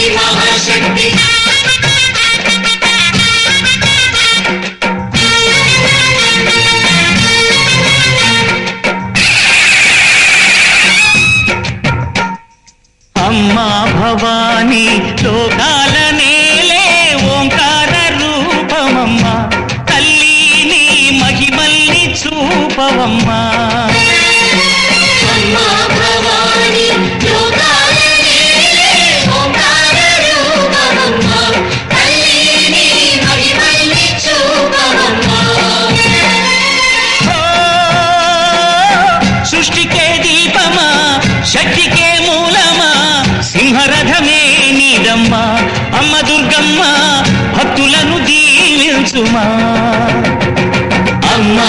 శక్తి మహాశక్తి అమ్మా భవానీ లోకాల నేలే ఓంకార రూపమమ్మా. తల్లి నీ మహిమల్ని చూపవమ్మా. అమ్మా పంచుమా అమ్మా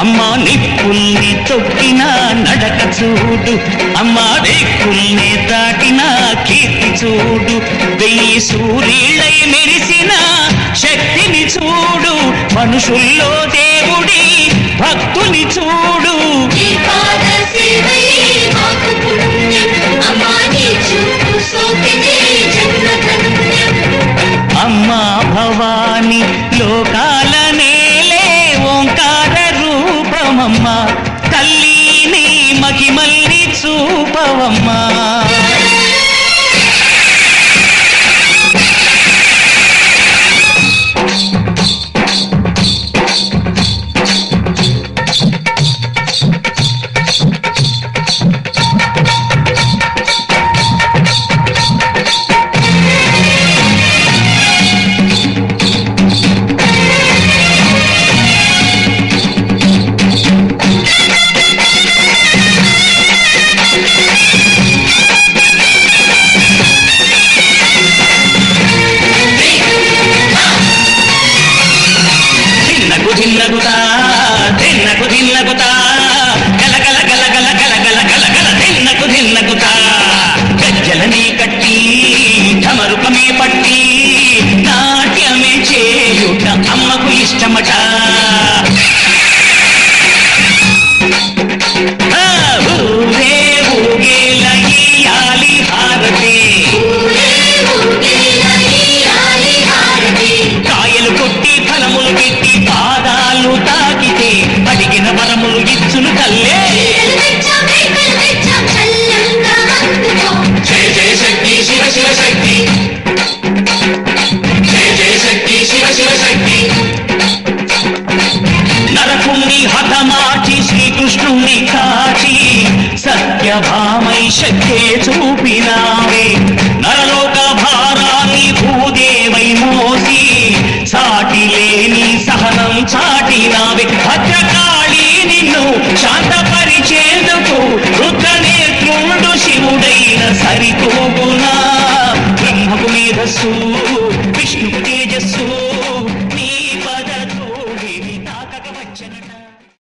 అమ్మా నిప్పుల్ని తొక్కిన నడక చూడు. అమ్మా రేకుల్ని దాటిన కీర్తి చూడు. వెయ్యి సూర్యులై మెరిసిన శక్తిని చూడు. మనుషుల్లో la శక్తే చూపినావే. నరలోక భారాన్ని భూదేవై మోసి సాటి లేని సహనం చాటినావే. భద్రకాళి నిన్ను శాంతపరిచేందుకు రుద్రనేత్రుండు శివుడైన సరితూగునా.